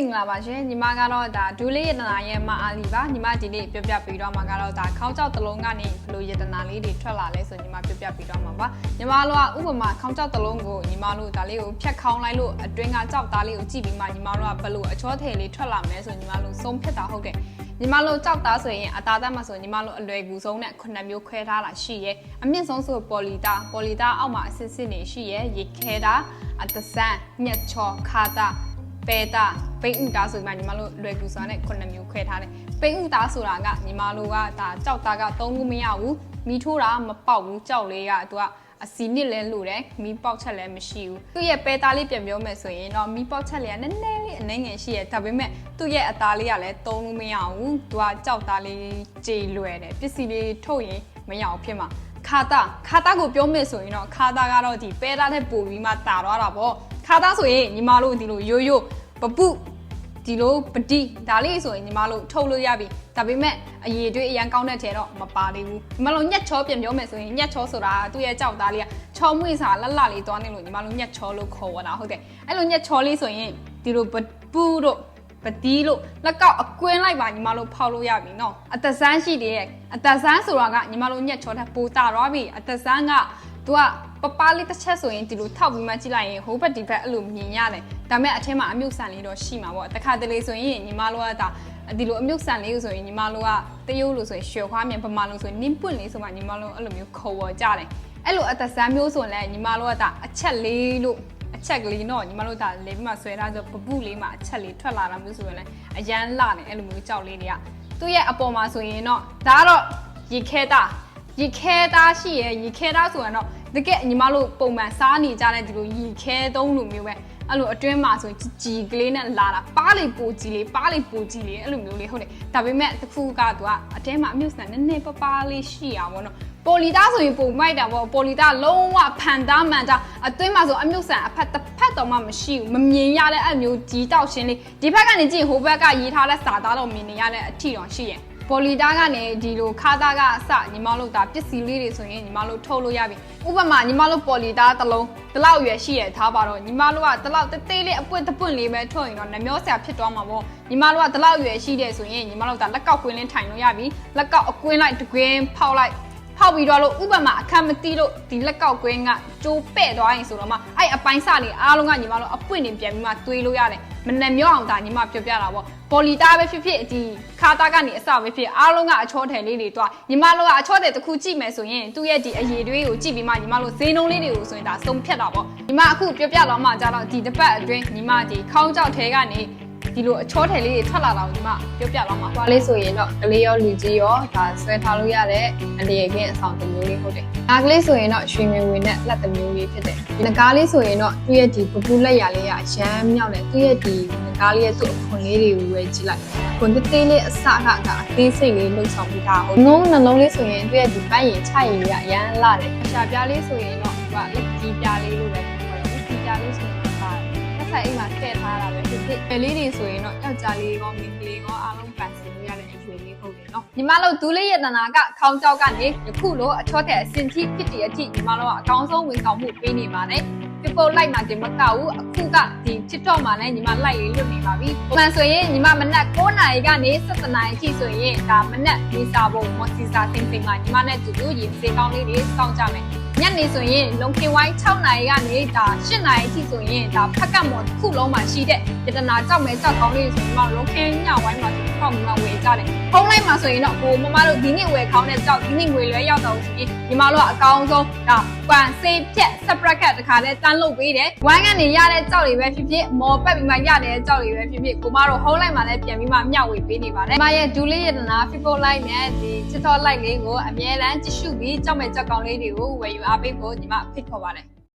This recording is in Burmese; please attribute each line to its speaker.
Speaker 1: င်္ဂလာပါရှင်ညီမကတော့ဒါဒူးလေးယတနာရဲ့မအားလီပါညီမဒီနေ့ပြပြပေးတော့မှာကတော့ဒါခေါင်းကြောက်တစ်လုံးကနေဘယ်လိုယတနာလေးတွေထွက်လာလဲဆိုညီမပြပြပေးတော့မှာပါညီမတို့ကဥပမာခေါင်းကြောက်တစ်လုံးကိုညီမတို့ဒါလေးကိုဖြတ်ခေါင်းလိုက်လို့အတွင်းကကြောက်သားလေးကိုကြည့်ပြီးမှညီမတို့ကဘယ်လိုအချောထည်လေးထွက်လာမလဲဆိုညီမတို့ဆုံးဖြတ်တာဟုတ်တယ်ညီမတို့ကြောက်သားဆိုရင်အသားသားမှာဆိုညီမတို့အလွယ်ကူဆုံးနဲ့ခုနှစ်မျိုးခွဲထားတာရှိရဲအမြင့်ဆုံးဆိုပေါ်လီတာပေါ်လီတာအောက်မှာအစစ်စစ်နေရှိရဲရေခဲတာအတဆန်ညက်ချောခါတာ ပေတာပိန်ဥတာဆိုမှညီမတို့လွယ်ကူစွာနဲ့ခုနှစ်မျိုးခွဲထားတယ်ပိန်ဥတာဆိုတာကညီမတို့ကဒါကြောက်သားကသုံးခုမရဘူးမီးထိုးတာမပေါက်ဘူးကြောက်လေးကသူကအစီနစ်လဲလို့တယ်မီးပေါက်ချက်လည်းမရှိဘူးသူ့ရဲ့ပေတာလေးပြန်ပြောမယ်ဆိုရင်တော့မီးပေါက်ချက်လေးကနည်းနည်းလေးအနှဲငယ်ရှိရဒါပေမဲ့သူ့ရဲ့အသားလေးကလည်းသုံးလို့မရဘူးသူကကြောက်သားလေးကြေလွယ်တယ်ပစ္စည်းလေးထုတ်ရင်မရအောင်ဖြစ်မှာခါတာခါတာကိုပြောမယ်ဆိုရင်တော့ခါတာကတော့ဒီပဲတာနဲ့ပို့ပြီးမှတာသွားတာပေါ့ ခါတာဆိုရင်ညီမတို့ဒီလိုရိုးရိုးပပုဒီလိုပတိဒါလေးဆိုရင်ညီမတို့ထုတ်လို့ရပြီဒါပေမဲ့အရေးတွေးအရန်ကောင်းတဲ့ထဲတော့မပါသေးဘူးညီမတို့ညက်ချောပြန်ပြောမယ်ဆိုရင်ညက်ချောဆိုတာသူ့ရဲ့ကြောက်သားလေးကချောမွေ့စာလက်လလေးသွားနေလို့ညီမတို့ညက်ချောလို့ခေါ်ရတာဟုတ်တယ်အဲ့လိုညက်ချောလေးဆိုရင်ဒီလိုပပုတို့ပတိလို့လက်ကောက်အကွင်းလိုက်ပါညီမတို့ဖောက်လို့ရပြီနော်အသက်ဆန်းရှိတယ်ရဲ့အသက်ဆန်းဆိုတာကညီမတို့ညက်ချောတဲ့ပိုတာတော့ပြီအသက်ဆန်းက तू ကပပလေးတစ်ချက်ဆိုရင်ဒီလိုထောက်ပြီးမှကြည့်လိုက်ရင်ဟိုဘက်ဒီဘက်အဲ့လိုမြင်ရတယ်ဒါပေမဲ့အထက်မှာအမြုပ်ဆန်လေးတော့ရှိမှာပေါ့တခါတလေဆိုရင်ညီမတို့ကဒါဒီလိုအမြုပ်ဆန်လေးကိုဆိုရင်ညီမတို့ကတရုပ်လို့ဆိုရင်ရွှေခွားမြန်ပမာလို့ဆိုရင်နင်းပွင့်လေးဆိုမှညီမတို့အဲ့လိုမျိုးခေါ်ဝေါ်ကြတယ်အဲ့လိုအသက်ဆန်းမျိုးဆိုရင်လည်းညီမတို့ကဒါအချက်လေးလို့အချက်ကလေးတော့ညီမတို့ဒါလေးပြီးမှဆွဲထားဆိုပပုလေးမှာအချက်လေးထွက်လာတာမျိုးဆိုရင်လည်းအရန်လာနေအဲ့လိုမျိုးကြောက်လေးတွေကသူ့ရဲ့အပေါ်မှာဆိုရင်တော့ဒါကတော့ရေခဲတာ ရေခဲသားရှိရယ်ရေခဲသားဆိုရင်တော့တကယ်ညီမတို့ပုံမှန်စားနေကြတဲ့ဒီလိုရေခဲသုံးလိုမျိုးပဲအဲ့လိုအတွင်းမှာဆိုရင်ကြည်ကြည်ကလေးနဲ့လာတာပါးလေပူကြည်လေးပါးလေပူကြည်လေးအဲ့လိုမျိုးလေးဟုတ်တယ်ဒါပေမဲ့တစ်ခုကသူကအတဲမှာအမြုပ်ဆန်နည်းနည်းပပလေးရှိရပါတော့ပိုလီတာဆိုရင်ပုံမိုက်တာပေါ့ပိုလီတာလုံးဝဖန်သားမှန်တာအတွင်းမှာဆိုအမြုပ်ဆန်အဖက်တစ်ဖက်တော့မှမရှိဘူးမမြင်ရတဲ့အဲ့မျိုးကြီးတောက်ရှင်းလေးဒီဘက်ကနေကြည့်ဟိုဘက်ကရေးထားတဲ့စာသားတော့မြင်နေရတဲ့အထီတော့ရှိရဲ့ ပေါ်လီတာကနေဒီလိုခါသားကအစညီမတို့ဒါပစ္စည်းလေးတွေဆိုရင်ညီမတို့ထုတ်လို့ရပြီဥပမာညီမတို့ပေါ်လီတာတစ်လုံးဒီလောက်ရွယ်ရှိရထားပါတော့ညီမတို့ကဒီလောက်တေးသေးလေးအပွင့်တပွင့်လေးပဲထုတ်ရင်တော့နှမျောဆရာဖြစ်သွားမှာပေါ့ညီမတို့ကဒီလောက်ရွယ်ရှိတယ်ဆိုရင်ညီမတို့ဒါလက်ကောက်ကွင်းလင်းထိုင်လို့ရပြီလက်ကောက်အကွင်းလိုက်တကွင်းဖောက်လိုက် ဖောက်ပြီးတော့လို့ဥပမာအခက်မတီးလို့ဒီလက်ကောက်ကွင်းကကျိုးပဲ့သွားရင်ဆိုတော့မှအဲ့အပိုင်းစနေအားလုံးကညီမတို့အပွင့်နေပြန်ပြီးမှတွေးလို့ရတယ်မနှမျောအောင်ဒါညီမပြောပြတာပေါ့ပေါ်လီတာပဲဖြစ်ဖြစ်ဒီခါတာကနေအစပဲဖြစ်အားလုံးကအချောထည်လေးတွေတွားညီမတို့ကအချောထည်တစ်ခုကြည့်မယ်ဆိုရင်သူ့ရဲ့ဒီအရေးတွေကိုကြည့်ပြီးမှညီမတို့ဈေးနှုန်းလေးတွေကိုဆိုရင်ဒါစုံဖြတ်တာပေါ့ညီမအခုပြောပြတော့မှကြတော့ဒီတစ်ပတ်အတွင်းညီမဒီခေါင်းကြောက်ထဲကနေ ဒီလိုအချောထည်လေးတွေထွက်လာတာကိုညီမပြောပြတော့မှာ။ဒါလေးဆိုရင်တော့ကလေးရောလူကြီးရောဒါဆွဲထားလို့ရတဲ့အလေးအကင်းအဆောင်တစ်မျိုးလေးဟုတ်တယ်။ဒါကလေးဆိုရင်တော့ရွှေငွေငွေနဲ့လက်တစ်မျိုးလေးဖြစ်တယ်။ငကားလေးဆိုရင်တော့သူ့ရဲ့ဒီပပူလက်ရလေးကအရမ်းမြောက်တယ်။သူ့ရဲ့ဒီငကားလေးရဲ့သူ့အခွန်လေးတွေကိုပဲကြည့်လိုက်။ခွန်သေးသေးလေးအစကဒါအသေးစိတ်လေးလှုပ်ဆောင်ပြီးသား။ငုံနှလုံးလေးဆိုရင်သူ့ရဲ့ဒီပန်းရည်ချရည်ကအရမ်းလာတယ်။ရှာပြားလေးဆိုရင်တော့သူကလက်ကြီးပြားလေးလို့ပဲခေါ်တယ်။လက်ကြီးပြားလေးဆိုရင်ဒါတစ် ဆိုင်အိမ်မှာထည့်ထားတာပဲဖြစ်ဖြစ်။ပယ်လေးတွေဆိုရင်တော့ယောက်ျားလေးရောမိန်းကလေးရောအားလုံးပန်ဆင်လို့ရတဲ့အရွယ်လေးဟုတ်တယ်နော်။ညီမတို့ဒူးလေးရတနာကခေါင်းကြောက်ကနေယခုလိုအချောတဲ့အစင်ထိဖြစ်တဲ့အထိညီမတို့ကအကောင်းဆုံးဝန်ဆောင်မှုပေးနေပါတယ်။ ပြပုတ်လိုက်မှတင်မကဘူးအခုကဒီ TikTok မှာလည်းညီမလိုက်လေးလွတ်နေပါပြီ။မှန်ဆိုရင်ညီမမနက်9နာရီကနေ17နာရီအထိဆိုရင်ဒါမနက်ဒီစာပုံမော်စီစာသင်ပင်မှာညီမနဲ့တူတူရင်စေကောင်းလေးတွေစောင့်ကြမယ်။ညနေဆိုရင်လုံခင်ဝိုင်း6နာရီကနေဒါ8နာရီအထိဆိုရင်ဒါဖက်ကတ်မော်တစ်ခုလုံးမှာရှိတဲ့ယတနာကြောက်မဲကြောက်ကောင်းလေးဆိုရင်ညီမလုံခင်ညဝိုင်းမှာဒီပေါက်မှာဝယ်ကြတယ်။ဖုန်းလိုက်မှာဆိုရင်တော့ဟိုမမတို့ဒီနေ့ဝယ်ခေါင်းတဲ့ကြောက်ဒီနေ့ငွေလွဲရောက်တော့ဆိုရင်ညီမတို့ကအကောင်းဆုံးဒါကွန်စေးဖြက် separate cut တခါလဲတန်းလုပ်ပေးတယ်။ဝိုင်းကနေရတဲ့ကြောက်တွေပဲဖြစ်ဖြစ်မော်ပက်ပြီးမှရတဲ့ကြောက်တွေပဲဖြစ်ဖြစ်ကိုမတို့ဟုံးလိုက်မှာလည်းပြန်ပြီးမှမျှဝေပေးနေပါတယ်။မရဲ့ဒူလေးရတနာ people like နဲ့ဒီ TikTok like လေးကိုအမြဲတမ်းကြည့်ရှုပြီးကြောက်မဲ့ကြောက်ကောင်းလေးတွေကိုဝယ်ယူအားပေးဖို့ညီမဖိတ်ခေါ်ပါတယ်။